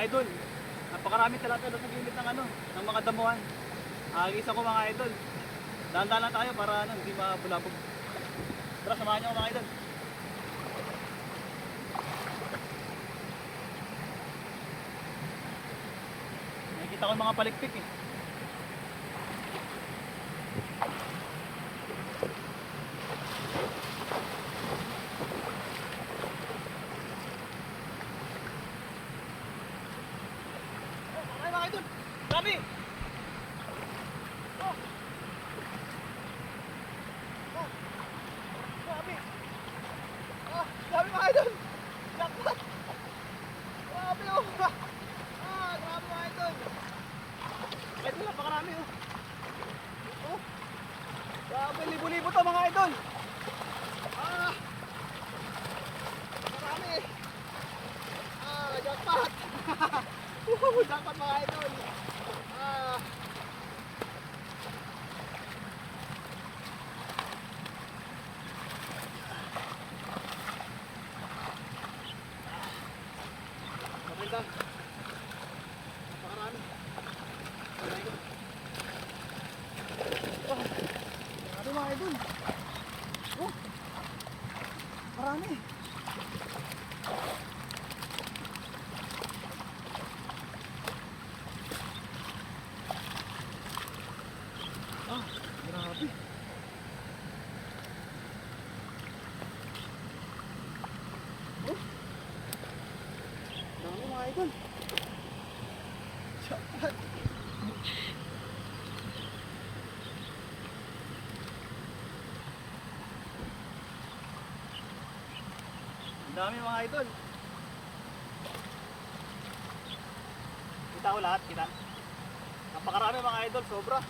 Idol, napakarami talaga doon sa gilid ng ano, ng mga damuhan. Agisa ko mga idol. Dahan-dahan lang tayo para ano, hindi mabulabog. Tara, samahan niyo ako mga idol. Nakikita ko mga palikpik eh. Grabe! Oh! Oh! Grabe! Ah, grabe mga idol! Oh! Ah, grabe mga idol! Ito napakarami oh! Oh! Grabe, libo-libo to mga idol! Ah! Marami! Ah, jackpot! Woo! Jackpot mga idol! Maganda. Napakarami. Oh, grabe mga idol. Oh, marami. Ah, grabe. Oh, dami mga idol. Ang dami mga idol. Kita ko lahat, kita. Napakarami mga idol, sobra.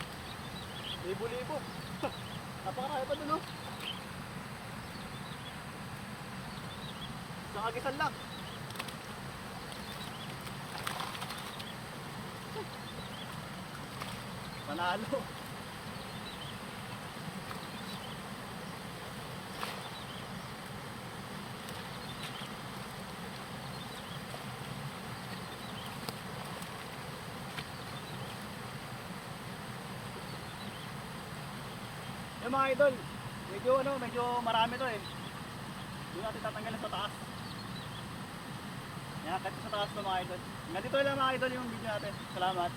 Libo-libo. Napakarami pa dun, oh. Agisan lang. Panalo. Yung mga idol, medyo ano, medyo marami to eh. Doon natin tatanggalin sa taas. Yan, kahit sa taas to mga idol. Hanggang dito lang mga idol yung video natin. Salamat.